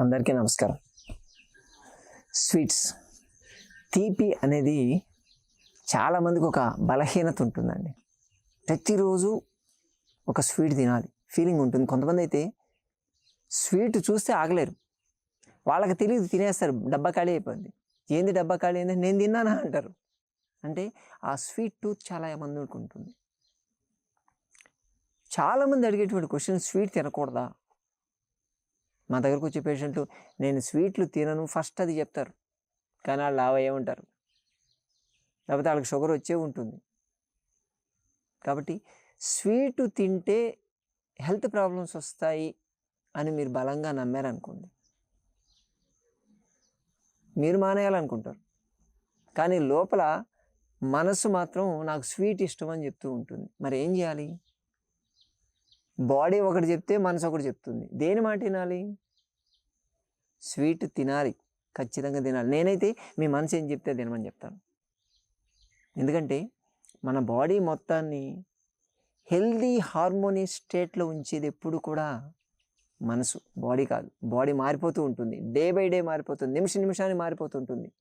అందరికీ నమస్కారం. స్వీట్స్. తీపి అనేది చాలామందికి ఒక బలహీనత ఉంటుందండి. ప్రతిరోజు ఒక స్వీట్ తినాలి. ఫీలింగ్ ఉంటుంది. కొంతమంది అయితే స్వీట్ చూస్తే ఆగలేరు. వాళ్ళకి తెలియదు తినేస్తారు. డబ్బా ఖాళీ అయిపోయింది. ఏంది డబ్బా ఖాళీ అయింది? నేను తిన్నానా అంటారు. అంటే ఆ స్వీట్ టూత్ చాలా మందికి ఉంటుంది. చాలామంది అడిగేటువంటి క్వశ్చన్ స్వీట్ తినకూడదా? మా దగ్గరకు వచ్చే పేషెంట్ నేను స్వీట్లు తినను ఫస్ట్ అది చెప్తారు. కానీ వాళ్ళు లావ్ అయ్యే ఉంటారు. లేకపోతే వాళ్ళకి షుగర్ వచ్చే ఉంటుంది. కాబట్టి స్వీటు తింటే హెల్త్ ప్రాబ్లమ్స్ వస్తాయి అని మీరు బలంగా నమ్మారనుకోండి. మీరు మానేయాలనుకుంటారు. కానీ లోపల మనసు మాత్రం నాకు స్వీట్ ఇష్టం అని చెప్తూ ఉంటుంది. మరి ఏం చేయాలి? బాడీ ఒకటి చెప్తే మనసు ఒకటి చెప్తుంది. దేని మాట తినాలి? స్వీట్ తినాలి. ఖచ్చితంగా తినాలి. నేనైతే మీ మనసు ఏం చెప్తే తినమని చెప్తాను. ఎందుకంటే మన బాడీ మొత్తాన్ని హెల్దీ హార్మోనీ స్టేట్లో ఉంచేది ఎప్పుడు కూడా మనసు బాడీ కాదు. బాడీ మారిపోతూ ఉంటుంది. డే బై డే మారిపోతుంది. నిమిష నిమిషాన్ని మారిపోతుంటుంది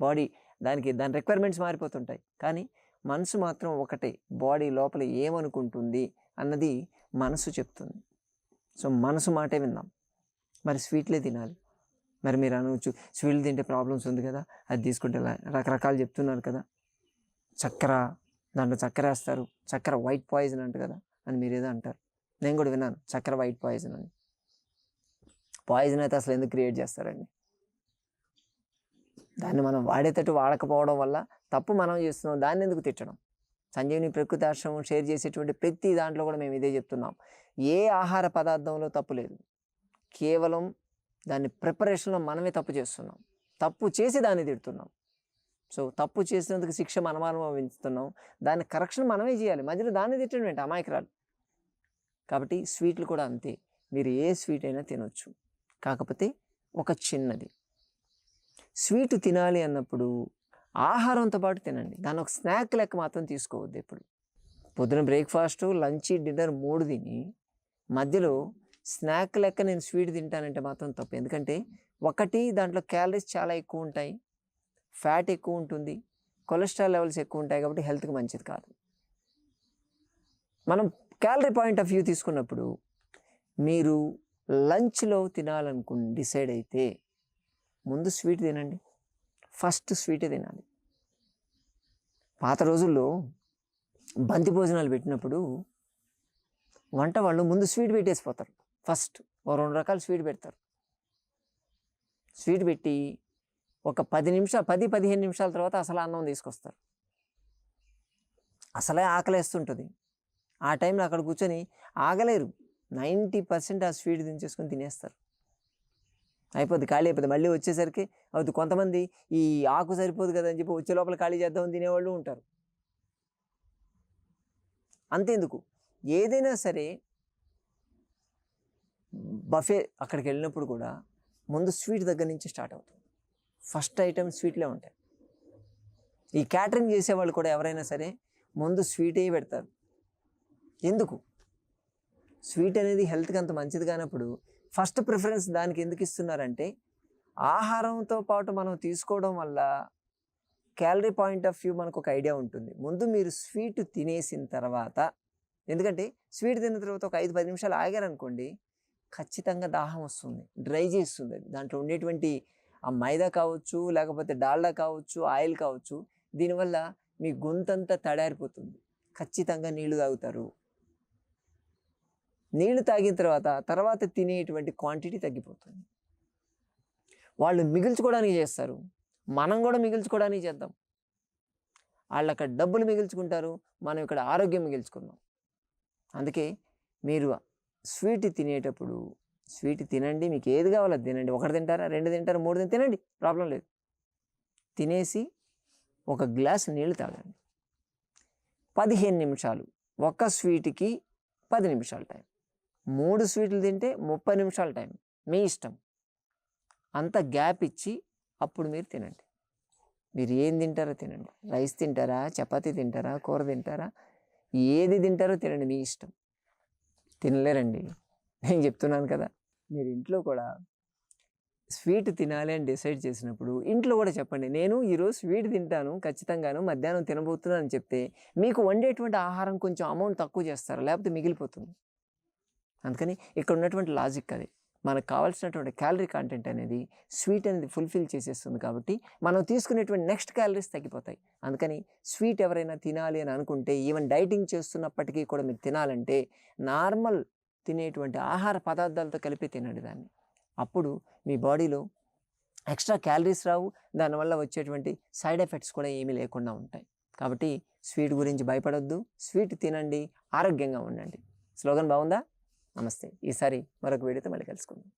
బాడీ దానికి దాని రిక్వైర్మెంట్స్ మారిపోతుంటాయి. కానీ మనసు మాత్రం ఒకటే. బాడీ లోపల ఏమనుకుంటుంది? అన్నది మనసు చెప్తుంది. సో మనసు మాటే విందాం. మరి స్వీట్లే తినాలి. మరి మీరు అనవచ్చు స్వీట్లు తింటే ప్రాబ్లమ్స్ ఉంది కదా అది తీసుకుంటే రకరకాలు చెప్తున్నారు కదా. చక్కెర దాంట్లో చక్కెర వేస్తారు. చక్కెర వైట్ పాయిజన్ అంట కదా అని మీరు ఏదో అంటారు. నేను కూడా విన్నాను చక్కెర వైట్ పాయిజన్ అని. పాయిజన్ అయితే అసలు ఎందుకు క్రియేట్ చేస్తారండి? దాన్ని మనం వాడేటట్టు వాడకపోవడం వల్ల తప్పు మనం చేస్తున్నాం దాన్ని ఎందుకు తిట్టడం? సంజీవిని ప్రకృతి ఆశ్రమం షేర్ చేసేటువంటి ప్రతి దాంట్లో కూడా మేము ఇదే చెప్తున్నాం. ఏ ఆహార పదార్థంలో తప్పు లేదు. కేవలం దాని ప్రిపరేషన్లో మనమే తప్పు చేస్తున్నాం. తప్పు చేసి దాన్ని తిడుతున్నాం. సో తప్పు చేసినందుకు శిక్ష మనం అనుభవిస్తున్నాం. దాని కరెక్షన్ మనమే చేయాలి. మధ్యలో దాన్ని తిట్టడం ఏంటి? అమాయకురాలు. కాబట్టి స్వీట్లు కూడా అంతే. మీరు ఏ స్వీట్ అయినా తినొచ్చు. కాకపోతే ఒక చిన్నది. స్వీట్ తినాలి అన్నప్పుడు ఆహారంతో పాటు తినండి. దాన్ని ఒక స్నాక్ లెక్క మాత్రం తీసుకోవద్దు ఎప్పుడు. పొద్దున బ్రేక్ఫాస్ట్ లంచ్ డిన్నర్ మూడు తిని మధ్యలో స్నాక్ లెక్క నేను స్వీట్ తింటానంటే మాత్రం తప్పు. ఎందుకంటే ఒకటి దాంట్లో క్యాలరీస్ చాలా ఎక్కువ ఉంటాయి. ఫ్యాట్ ఎక్కువ ఉంటుంది. కొలెస్ట్రాల్ లెవెల్స్ ఎక్కువ ఉంటాయి కాబట్టి హెల్త్కి మంచిది కాదు. మనం క్యాలరీ పాయింట్ ఆఫ్ వ్యూ తీసుకున్నప్పుడు మీరు లంచ్లో తినాలనుకుని డిసైడ్ అయితే ముందు స్వీట్ తినండి. ఫస్ట్ స్వీట్ తినాలి. పాత రోజుల్లో బంతి భోజనాలు పెట్టినప్పుడు వంట వాళ్ళు ముందు స్వీట్ పెట్టేసిపోతారు. ఫస్ట్ ఓ రెండు రకాల స్వీట్ పెడతారు. స్వీట్ పెట్టి ఒక పది నిమిషాలు పది పదిహేను నిమిషాల తర్వాత అసలు అన్నం తీసుకొస్తారు. అసలే ఆకలేస్తుంటుంది. ఆ టైంలో అక్కడ కూర్చొని ఆగలేరు. నైంటీ పర్సెంట్ ఆ స్వీట్ దించేసుకొని తినేస్తారు. అయిపోద్ది ఖాళీ అయిపోద్ది. మళ్ళీ వచ్చేసరికి అవుతుంది కొంతమంది ఈ ఆకు సరిపోదు కదా అని చెప్పి వచ్చే లోపల ఖాళీ చేద్దామని తినేవాళ్ళు ఉంటారు. అంతేందుకు? ఏదైనా సరే బఫే అక్కడికి వెళ్ళినప్పుడు కూడా ముందు స్వీట్ దగ్గర నుంచి స్టార్ట్ అవుతుంది. ఫస్ట్ ఐటమ్ స్వీట్లే ఉంటాయి. ఈ క్యాటరింగ్ చేసేవాళ్ళు కూడా ఎవరైనా సరే ముందు స్వీటే పెడతారు. ఎందుకు? స్వీట్ అనేది హెల్త్కి అంత మంచిది కానప్పుడు ఫస్ట్ ప్రిఫరెన్స్ దానికి ఎందుకు ఇస్తున్నారంటే ఆహారంతో పాటు మనం తీసుకోవడం వల్ల క్యాలరీ పాయింట్ ఆఫ్ వ్యూ మనకు ఒక ఐడియా ఉంటుంది. ముందు మీరు స్వీట్ తినేసిన తర్వాత ఎందుకంటే స్వీట్ తిన్న తర్వాత ఒక ఐదు పది నిమిషాలు ఆగారనుకోండి ఖచ్చితంగా దాహం వస్తుంది డ్రై చేస్తుంది. అది దాంట్లో ఉండేటువంటి ఆ మైదా కావచ్చు లేకపోతే డాల్డా కావచ్చు ఆయిల్ కావచ్చు దీనివల్ల మీ గొంతంతా తడారిపోతుంది. ఖచ్చితంగా నీళ్ళు తాగుతారు. నీళ్ళు తాగిన తర్వాత తర్వాత తినేటువంటి క్వాంటిటీ తగ్గిపోతుంది. వాళ్ళు మిగిల్చుకోవడానికి చేస్తారు. మనం కూడా మిగిల్చుకోవడానికి చేద్దాం. వాళ్ళు అక్కడ డబ్బులు మిగిల్చుకుంటారు. మనం ఇక్కడ ఆరోగ్యం మిగిల్చుకుందాం. అందుకే మీరు స్వీట్ తినేటప్పుడు స్వీట్ తినండి. మీకు ఏది కావాలో తినండి. ఒకటి తింటారా? రెండు తింటారా? మూడు తింటారా తినండి. ప్రాబ్లం లేదు. తినేసి ఒక గ్లాస్ నీళ్ళు తాగండి. పదిహేను నిమిషాలు. ఒక స్వీట్కి పది నిమిషాలు టైం. మూడు స్వీట్లు తింటే ముప్పై నిమిషాల టైం. మీ ఇష్టం. అంత గ్యాప్ ఇచ్చి అప్పుడు మీరు తినండి. మీరు ఏం తింటారో తినండి. రైస్ తింటారా? చపాతీ తింటారా? కూర తింటారా? ఏది తింటారో తినండి. మీ ఇష్టం. తినలేరండి. నేను చెప్తున్నాను కదా. మీరు ఇంట్లో కూడా స్వీట్ తినాలి అని డిసైడ్ చేసినప్పుడు ఇంట్లో కూడా చెప్పండి. నేను ఈరోజు స్వీట్ తింటాను ఖచ్చితంగాను మధ్యాహ్నం తినబోతున్నాను అని చెప్తే మీకు వండేటువంటి ఆహారం కొంచెం అమౌంట్ తక్కువ చేస్తారు? లేకపోతే మిగిలిపోతుంది? అందుకని ఇక్కడ ఉన్నటువంటి లాజిక్ అది. మనకు కావాల్సినటువంటి క్యాలరీ కంటెంట్ అనేది స్వీట్ అనేది ఫుల్ఫిల్ చేసేస్తుంది కాబట్టి మనం తీసుకునేటువంటి నెక్స్ట్ క్యాలరీస్ తగ్గిపోతాయి. అందుకని స్వీట్ ఎవరైనా తినాలి అని అనుకుంటే ఈవెన్ డైటింగ్ చేస్తున్నప్పటికీ కూడా మీరు తినాలంటే నార్మల్ తినేటువంటి ఆహార పదార్థాలతో కలిపి తినండి దాన్ని. అప్పుడు మీ బాడీలో ఎక్స్ట్రా క్యాలరీస్ రావు దానివల్ల వచ్చేటువంటి సైడ్ ఎఫెక్ట్స్ కూడా ఏమీ లేకుండా ఉంటాయి. కాబట్టి స్వీట్ గురించి భయపడొద్దు స్వీట్ తినండి ఆరోగ్యంగా ఉండండి. స్లోగన్ బాగుందా? నమస్తే. ఈసారి మరొక వీడియోతో మళ్ళీ కలుసుకుందాం.